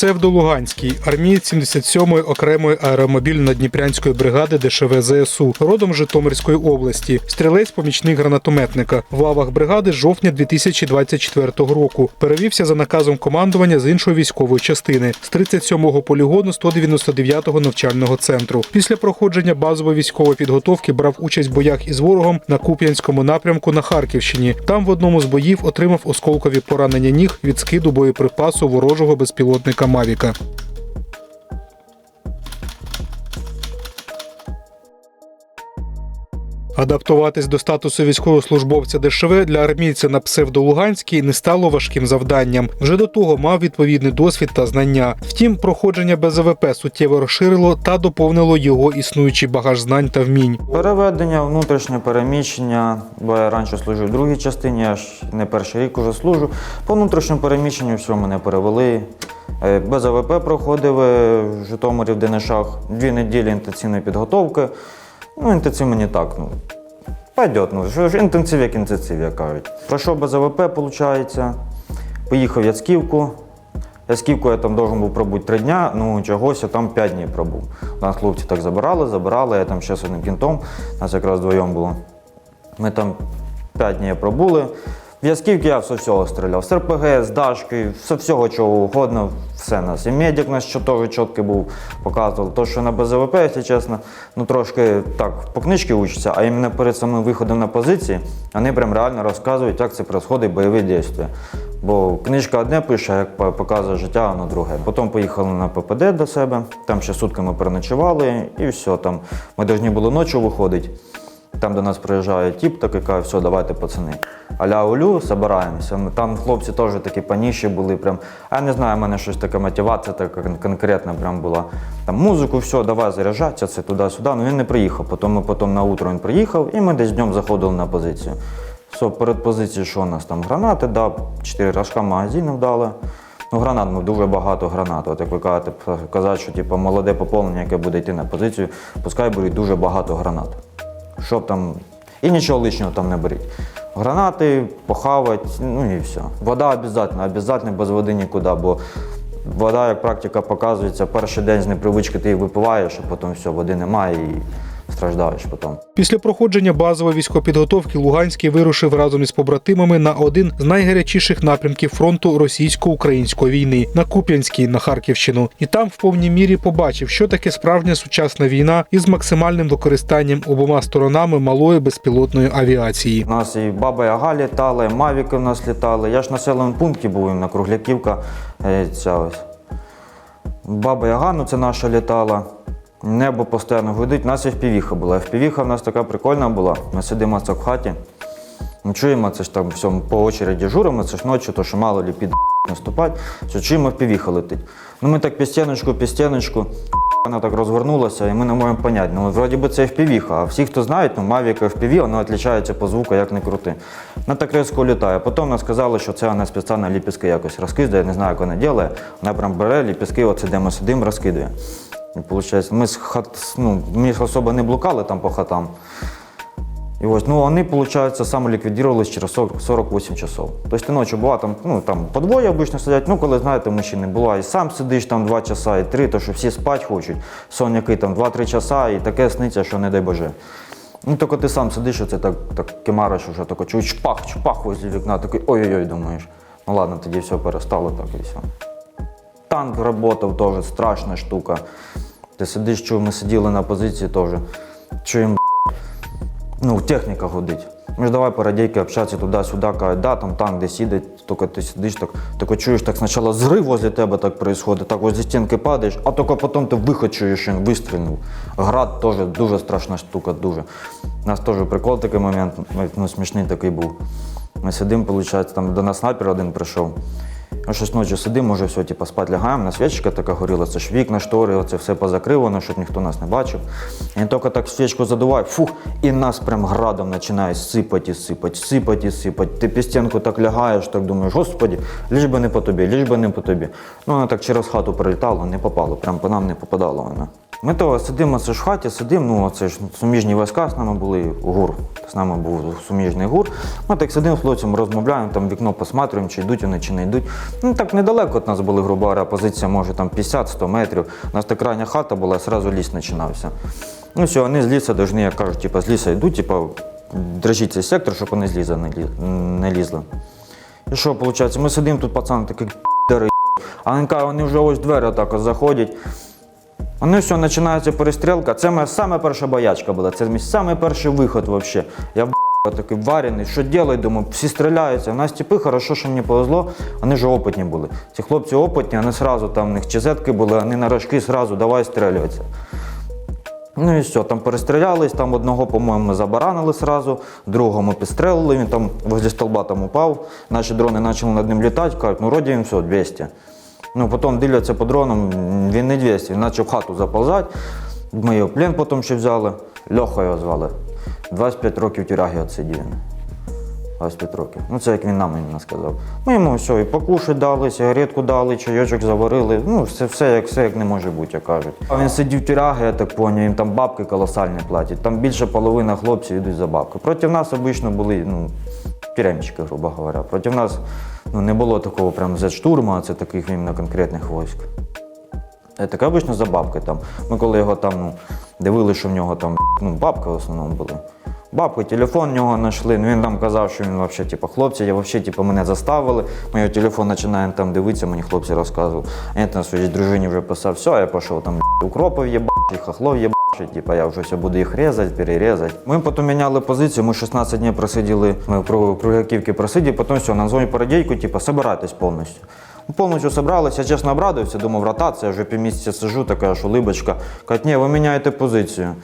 Псевдолуганський, армієць 77-ї окремої аеромобільно-дніпрянської бригади ДШВ ЗСУ, родом Житомирської області. Стрілець помічник гранатометника. В лавах бригади з жовтня 2024 року. Перевівся за наказом командування з іншої військової частини з 37-го полігону 199-го навчального центру. Після проходження базової військової підготовки брав участь в боях із ворогом на Куп'янському напрямку на Харківщині. Там в одному з боїв отримав осколкові поранення ніг від скиду боєприпасу ворожого безпілотника Мавіка. Адаптуватись до статусу військовослужбовця ДШВ для армійця на псевдолуганській не стало важким завданням. Вже до того мав відповідний досвід та знання. Втім, проходження БЗВП суттєво розширило та доповнило його існуючий багаж знань та вмінь. Переведення, внутрішнє переміщення, бо я раніше служив в другій частині, я ж не перший рік уже служу. По внутрішньому переміщенню все мене перевели. Е, Без АВП проходив е, в Житомирі в Денишах. Дві неділі інтенсивної підготовки. Ну, інтенсив мені так. Ну, пойдет, ну, що ж інтенсив як інтенсив, як кажуть. Пройшов без АВП, виходить. Поїхав в Яцьківку. Яцьківку я там должен був пробути три дня, ну чогось я там п'ять днів пробув. Нас хлопці так забирали, забирали, я там ще з одним кінтом, нас якраз вдвоєм було. Ми там п'ять днів пробули. В Ясківці я все всього стріляв. З РПГ, з Дашки, все всього чого угодно, все нас. І медик наш що теж був, показував. То, що на БЗВП, якщо чесно, ну трошки так по книжці учаться, а іменно перед самим виходом на позиції вони прям реально розказують, як це відбувається бойові дії. Бо книжка одне пише, як показує життя, воно друге. Потім поїхали на ППД до себе, там ще сутками переночували і все. Там ми повинні були ночі виходити. Там до нас приїжджає тіп, такий каже, все, давайте, пацани. Аля Олю, збираємося. Ми- Там хлопці теж такі паніші були. Прям, а я не знаю, в мене щось така мотивація така конкретна прям була. Там музику, все, давай заряджатися, це туди-сюди. Ну він не приїхав. Потім потім на утро він приїхав, і ми десь днем заходили на позицію. Все, перед позицією, що у нас там гранати дав, чотири рожка магазинів дали. Ну, гранат, ну дуже багато гранат. От як ви кажете, казати, що типу, молоде поповнення, яке буде йти на позицію, пускай буде дуже багато гранат. Щоб там. І нічого лишнього там не беріть. Гранати, похавати, ну і все. Вода обов'язково, обов'язково без води нікуди, бо вода, як практика показується, перший день з непривички ти її випиваєш, а потім все, води немає і страждаєш потім. Після проходження базової військової Луганський вирушив разом із побратимами на один з найгарячіших напрямків фронту російсько-української війни на Куп'янській на Харківщину, і там в повній мірі побачив, що таке справжня сучасна війна із максимальним використанням обома сторонами малої безпілотної авіації. У нас і Баба Яга літала, і Мавіки в нас літали. Я ж в населеному пункті був на Кругляківка. е, Ця ось. Баба Яга, ну це наша літала. Небо постійно гудить. У нас і впівіха була. Впівіха в нас така прикольна була. Ми сидимо це в хаті. Ми чуємо, це ж там все, по очереді журимо, це ж ночі, то що мало лі під наступать. Все, чуємо, впівіха летить. Ну ми так під стіночку. Вона так розгорнулася, і ми не можемо поняти. Ну, вроді би це FPV, а всі, хто знають, ну, Mavic FPV, воно відрізняється по звуку, як не крути. Вона так різко літає. Потім нам сказали, що це вона спеціально ліпістки якось розкидає, не знаю, як вона робить. Вона прям бере ліпістки, оце де ми сидимо, розкидує. І ми з хат, ну, ми особо не блукали там по хатам. І ось, ну вони, виходить, самоліквідувалися через 40 48 часов. Тобто ти ночі була там, ну там по двоє обично сидять, ну коли знаєте, мужчини була і сам сидиш там 2 часа, і 3, то що всі спать хочуть. Сон який там 2-3 часа, і таке сниться, що не дай Боже. Ну тільки ти сам сидиш, оце так, так кимариш уже, тако чуєш чпах, чпах возле вікна, такий ой-ой-ой, думаєш. Ну ладно, тоді все перестало так і все. Танк працював теж страшна штука. Ти сидиш, чув, ми сиділи на позиції теж. Чуємо, ну, техніка гудить. Ми ж давай по радійки общатися туди-сюди, кажуть, да, там танк десь їде, тільки ти сидиш, так, так чуєш, так спочатку зрив возле тебе так відбувається, так возле стінки падаєш, а тільки потім ти виход чуєш, він вистрілив. Град теж дуже страшна штука, дуже. У нас теж прикол такий момент, ну, смішний такий був. Ми сидимо, виходить, там до нас снайпер один прийшов. Ми щось ночі сидимо, вже все, типу, спати лягаємо, на свічка така горіла, це ж вікна, штори, оце все позакривано, щоб ніхто нас не бачив. І тільки так свічку задуває, фух, і нас прям градом починає сипати, сипати, сипати, сипати. Ти під так лягаєш, так думаєш, господі, ліж би не по тобі, ліж би не по тобі. Ну, вона так через хату прилітала, не попало, прям по нам не попадало вона. Ми то сидимо це ж в хаті, сидимо, ну оце ж суміжні війська з нами були, гур. З нами був суміжний гур. Ми так сидимо з хлопцями, розмовляємо, там вікно посматриваємо, чи йдуть вони, чи не йдуть. Ну так недалеко від нас були, грубо говоря, позиція, може там 50-100 метрів. У нас так крайня хата була, одразу ліс починався. Ну все, вони з лісу повинні, як кажуть, типу, з лісу йдуть, типу, держіть цей сектор, щоб вони з лісу не, лізли. І що виходить? Ми сидимо тут, пацани, такі «Пі***ери, а він каже, вони вже ось двері отак от заходять. Вони все, починається перестрілка. Це моя саме перша боячка була. Це мій самий перший виход взагалі. Я такий варений, що делать, думаю, всі стріляються. У нас типи, хорошо, що мені повезло, вони ж опитні були. Ці хлопці опитні, вони сразу там, у них чизетки були, вони на рожки сразу давай стрілюватися. Ну і все, там перестрілялись, там одного, по-моєму, забаранили сразу, другого ми підстрелили, він там возле столба там упав. Наші дрони почали над ним літати, кажуть, ну вроді він все, 200. Ну, потім дивляться по дронам, він не 200, він почав в хату заповзати. Ми його плен потім ще взяли. Льоха його звали. 25 років тюряги відсидів він. 25 років. Ну, це як він нам іменно сказав. Ми йому все, і покушать дали, сигаретку дали, чайочок заварили. Ну, все, все, як, все як не може бути, як кажуть. А він сидів тюряги, я так поняв, їм там бабки колосальні платять. Там більше половина хлопців йдуть за бабки. Проти нас обично були ну, тюремщики, грубо говоря. Проти нас ну, не було такого прям Z-штурма, це таких іменно конкретних військ. Е, Так обично за бабки там. Ми коли його там ну, дивили, що в нього там ну, бабки в основному були. Бабки, телефон в нього знайшли. Ну, він нам казав, що він взагалі, типу, хлопці, я взагалі типу, мене заставили. Ми його телефон починаємо там дивитися, мені хлопці розказували. А я там своїй дружині вже писав, все, я пішов там укропів їбати, хохлов їбати, типу, я вже буду їх різати, перерізати. Ми потім міняли позицію, ми 16 днів просиділи, ми в Кругляківці просиділи, потім все, нам дзвонять по радійку, типу, собирайтесь повністю. Ну, Повністю собралися, я чесно обрадувався, думав, ротація, вже півмісяця сижу, така ж улибочка. Кажуть, ні, ви міняєте позицію.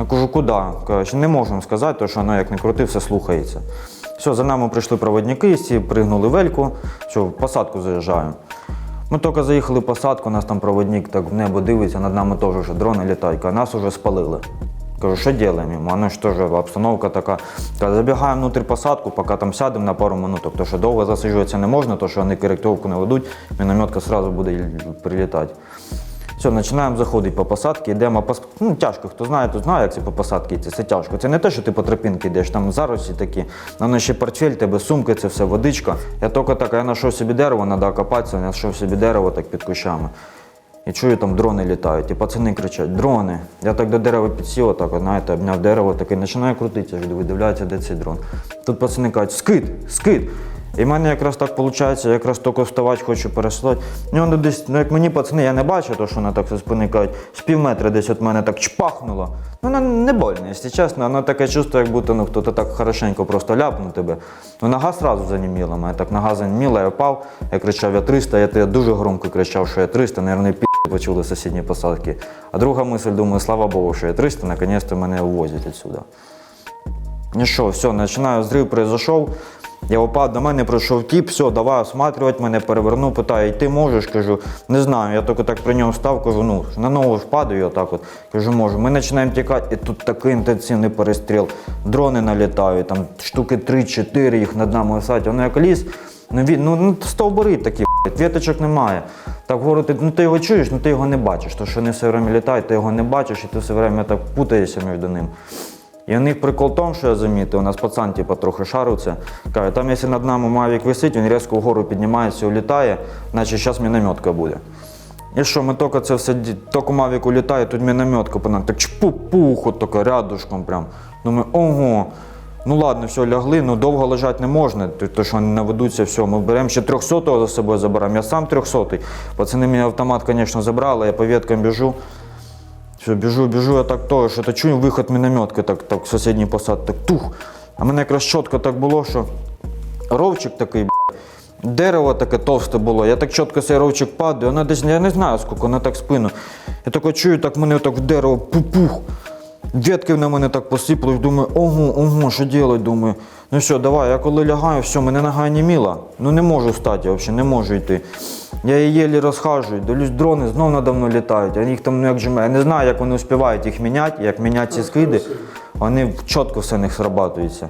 Я кажу, куди? Кажуть, не можемо сказати, тому що воно як не крути, все слухається. Все, за нами прийшли проводники, всі пригнули вельку, що посадку заїжджаємо. Ми тільки заїхали в посадку, нас там проводник так в небо дивиться, над нами теж вже дрони літають, а нас вже спалили. Кажу, що делаємо? йому? Воно ж теж обстановка така. Та забігаємо внутрі посадку, поки там сядемо на пару минуток, тому що довго засиджуватися не можна, тому що вони коректовку не ведуть, мінометка одразу буде прилітати. Все, починаємо заходити по посадці, йдемо по ну, тяжко, хто знає, то знає, як це по посадці йти. Це тяжко. Це не те, що ти по тропінки йдеш, там заросі такі, воно ще портфель, тебе сумки, це все водичка. Я тільки так, я знайшов собі дерево, треба копатися, знайшов собі дерево так під кущами. І чую, там дрони літають, і пацани кричать, дрони. Я так до дерева підсів, так, знаєте, обняв дерево, такий починаю крутитися, видивляється, де цей дрон. Тут пацани кажуть, скид, скид. І в мене якраз так виходить, я якраз тільки вставати хочу переслати. Ну, воно десь, ну як мені пацани, я не бачу, то, що вона так зі спини кажуть, з пів метра десь від мене так чпахнуло. Ну, воно не больно, якщо чесно, воно таке чувство, як будто ну, хто-то так хорошенько просто ляпнув тебе. Ну, нога одразу заніміла, мене так нога заніміла, я впав, я кричав, я 300, я, я дуже громко кричав, що я 300, мабуть, пі почули сусідні посадки. А друга мисль, думаю, слава Богу, що я 300, наконец-то мене увозять відсюди. Ну що, все, починаю, зрив произошов. Я упав до мене, пройшов тіп, все, давай осматривати мене, переверну, питаю, ти можеш? Кажу, не знаю. Я тільки так при ньому став, кажу, ну, на ногу ж падаю, отак от. Кажу, можу. Ми починаємо тікати, і тут такий інтенсивний перестріл. Дрони налітають, там штуки 3-4 їх над нами висять. Воно як ліс. Ну, він, ну, ну стовбури такі, віточок немає. Так говорю, ти, ну ти його чуєш, ну ти його не бачиш. То що вони все время літають, ти його не бачиш, і ти все время так путаєшся між ним. І у них прикол в тому, що я замітив, у нас пацан типу, трохи шарується. Каже, там якщо над нами Мавік висить, він різко вгору піднімається, улітає, наче зараз мінометка буде. І що, ми тільки це все, тільки Мавік улітає, тут мінометка по нам, так чпу-пух, от тако, рядушком прям. Думаю, ого. Ну ладно, все, лягли, ну довго лежати не можна, то що вони наведуться, все. Ми беремо ще 300-го за собою забираємо. Я сам 300-й. Пацани мені автомат, звісно, забрали, я по веткам біжу. Все, біжу, біжу, я так то, що то чую виход мінометки, так, так, сусідній посад, так тух. А мене якраз чітко так було, що ровчик такий, б**, дерево таке товсте було. Я так чітко цей ровчик падаю, воно десь, я не знаю скільки, воно так спину. Я так чую, так мене так в дерево пух-пух. Ветки на мене так посипались, думаю, ого, ого, що робити, думаю. Ну все, давай, я коли лягаю, все, мене нога німіла. Ну не можу встати, взагалі не можу йти. Я її єлі розхажую, дивлюсь, дрони знов надо мною літають, Я їх там ну як жме. я не знаю, як вони успівають їх міняти, як міняти ці скиди. Вони чітко все в них срабатується.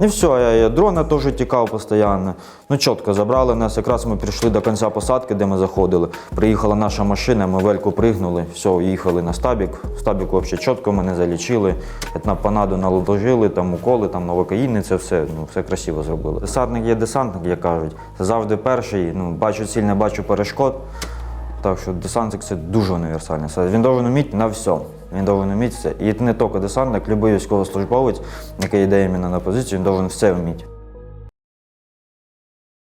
І все, я, дрона теж тікав постійно. Ну, чітко забрали нас. Якраз ми прийшли до кінця посадки, де ми заходили. Приїхала наша машина, ми вельку пригнули, все, їхали на стабік. В стабіку взагалі чітко мене залічили. На панаду наложили, там уколи, там новокаїни, це все, ну, все красиво зробили. Десантник є десантник, як кажуть. Це завжди перший. Ну, бачу ціль, не бачу перешкод. Так що десантник це дуже універсальний. Це Він повинен вміти на все. Він повинен вміти все. І не тільки десантник, будь-який військовослужбовець, який йде іменно на позицію, він повинен все вміти.